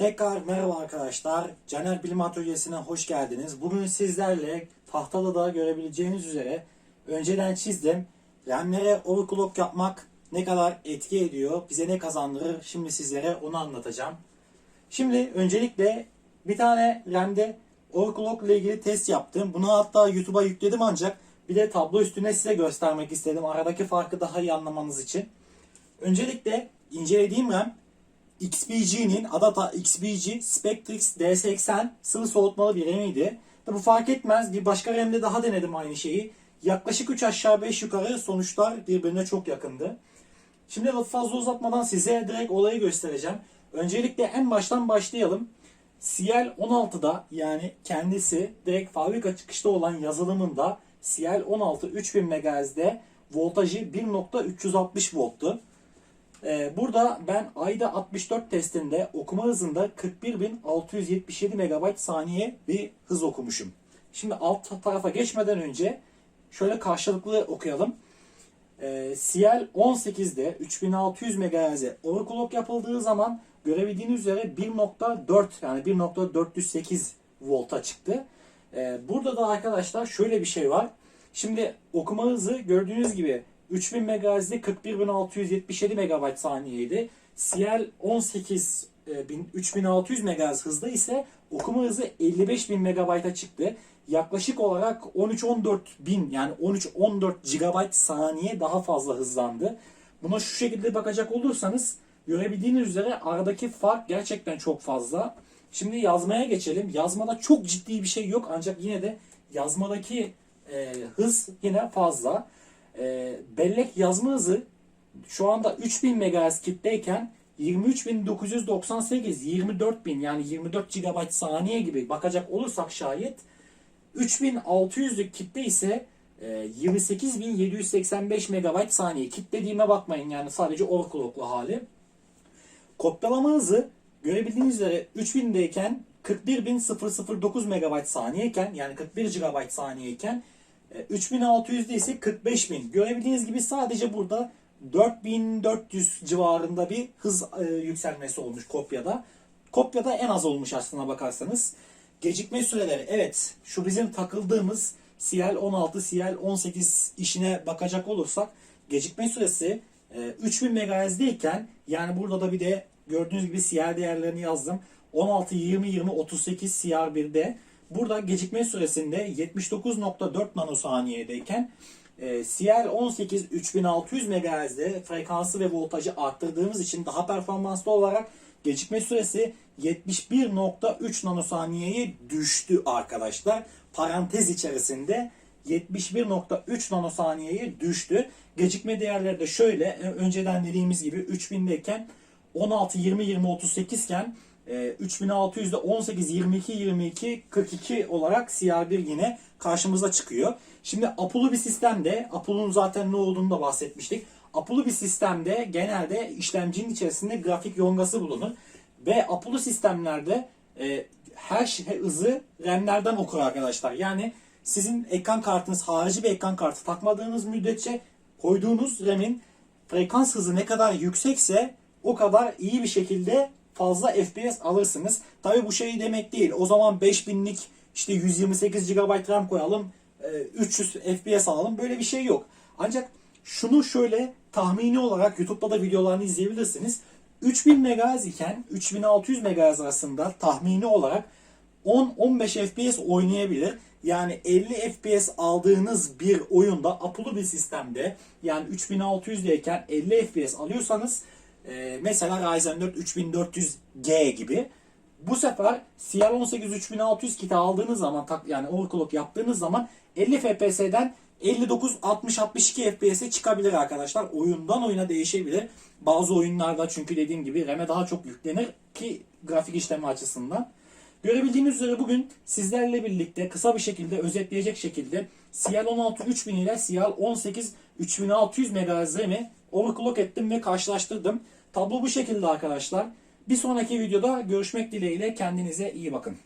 Tekrar merhaba arkadaşlar. Caner Bilim Atölyesi'ne hoş geldiniz. Bugün sizlerle tahtalıda görebileceğiniz üzere önceden çizdim. RAM'lere overclock yapmak ne kadar etki ediyor, bize ne kazandırır şimdi sizlere onu anlatacağım. Şimdi öncelikle bir tane RAM'de overclock ile ilgili test yaptım. Bunu hatta YouTube'a yükledim ancak bir de tablo üstüne size göstermek istedim. Aradaki farkı daha iyi anlamanız için. Öncelikle incelediğim RAM XPG'nin Adata XPG Spectrix D80 sıvı soğutmalı bir RAM'iydi. Tabi fark etmez bir başka RAM'de daha denedim aynı şeyi. Yaklaşık 3 aşağı 5 yukarı sonuçlar birbirine çok yakındı. Şimdi lafı fazla uzatmadan size direkt olayı göstereceğim. Öncelikle en baştan başlayalım. CL16'da yani kendisi direkt fabrika çıkışta olan yazılımında CL16 3000 MHz'de voltajı 1.360 volttu. Ee, burada ben ayda 64 testinde okuma hızında 41.677 MB saniye bir hız okumuşum. Şimdi alt tarafa geçmeden önce şöyle karşılıklı okuyalım. Ee, CL 18'de 3600 MHz'e overclock yapıldığı zaman görebildiğiniz üzere 1.4 yani 1.408 volta çıktı. Ee, burada da arkadaşlar şöyle bir şey var. Şimdi okuma hızı gördüğünüz gibi 3000 MHz'de 41677 MB saniyeydi. CL 18 e, bin- 3600 MHz hızda ise okuma hızı 55000 MB'a çıktı. Yaklaşık olarak 13-14 bin yani 13-14 GB saniye daha fazla hızlandı. Buna şu şekilde bakacak olursanız görebildiğiniz üzere aradaki fark gerçekten çok fazla. Şimdi yazmaya geçelim. Yazmada çok ciddi bir şey yok ancak yine de yazmadaki e, hız yine fazla. E, bellek yazma hızı şu anda 3000 MHz kitleyken 23998 24000 yani 24 GB saniye gibi bakacak olursak şayet 3600'lük kitle ise e, 28785 MB saniye. Kitlediğime bakmayın yani sadece overclocklu hali. Kopyalama hızı görebildiğiniz üzere 3000'deyken 41009 MB saniyeyken yani 41 GB saniyeyken e, 3600'de ise 45000. Görebildiğiniz gibi sadece burada 4400 civarında bir hız e, yükselmesi olmuş kopyada. Kopyada en az olmuş aslına bakarsanız. Gecikme süreleri evet şu bizim takıldığımız CL16, CL18 işine bakacak olursak gecikme süresi e, 3000 MHz'deyken yani burada da bir de gördüğünüz gibi CR değerlerini yazdım. 16, 20, 20, 38 CR1'de burada gecikme süresinde 79.4 nanosaniyedeyken e, CL18 3600 MHz'de frekansı ve voltajı arttırdığımız için daha performanslı olarak gecikme süresi 71.3 nanosaniyeye düştü arkadaşlar. Parantez içerisinde 71.3 nanosaniyeye düştü. Gecikme değerleri de şöyle. e, Önceden dediğimiz gibi 3000'deyken 16, 20, 20, 38 iken e, 3600'de 18, 22, 22, 42 olarak CR1 yine karşımıza çıkıyor. Şimdi Apollo bir sistemde, Apollo'nun zaten ne olduğunu da bahsetmiştik. Apollo bir sistemde genelde işlemcinin içerisinde grafik yongası bulunur. Ve Apollo sistemlerde e, her şey hızı RAM'lerden okur arkadaşlar. Yani sizin ekran kartınız harici bir ekran kartı takmadığınız müddetçe koyduğunuz RAM'in frekans hızı ne kadar yüksekse o kadar iyi bir şekilde fazla FPS alırsınız. Tabi bu şey demek değil. O zaman 5000'lik işte 128 GB RAM koyalım, e, 300 FPS alalım. Böyle bir şey yok. Ancak şunu şöyle tahmini olarak YouTube'da da videolarını izleyebilirsiniz. 3000 MHz iken 3600 MHz arasında tahmini olarak 10-15 FPS oynayabilir. Yani 50 FPS aldığınız bir oyunda Apollo bir sistemde yani 3600'deyken 50 FPS alıyorsanız e, mesela Ryzen 4 3400G gibi bu sefer CR18 3600 kiti aldığınız zaman tak yani overclock yaptığınız zaman 50 FPS'den 59 60 62 FPS'e çıkabilir arkadaşlar. Oyundan oyuna değişebilir. Bazı oyunlarda çünkü dediğim gibi RAM'e daha çok yüklenir ki grafik işlemi açısından. Görebildiğiniz üzere bugün sizlerle birlikte kısa bir şekilde özetleyecek şekilde CL16 3000 ile CL18 3600 MHz RAM'i overclock ettim ve karşılaştırdım. Tablo bu şekilde arkadaşlar. Bir sonraki videoda görüşmek dileğiyle kendinize iyi bakın.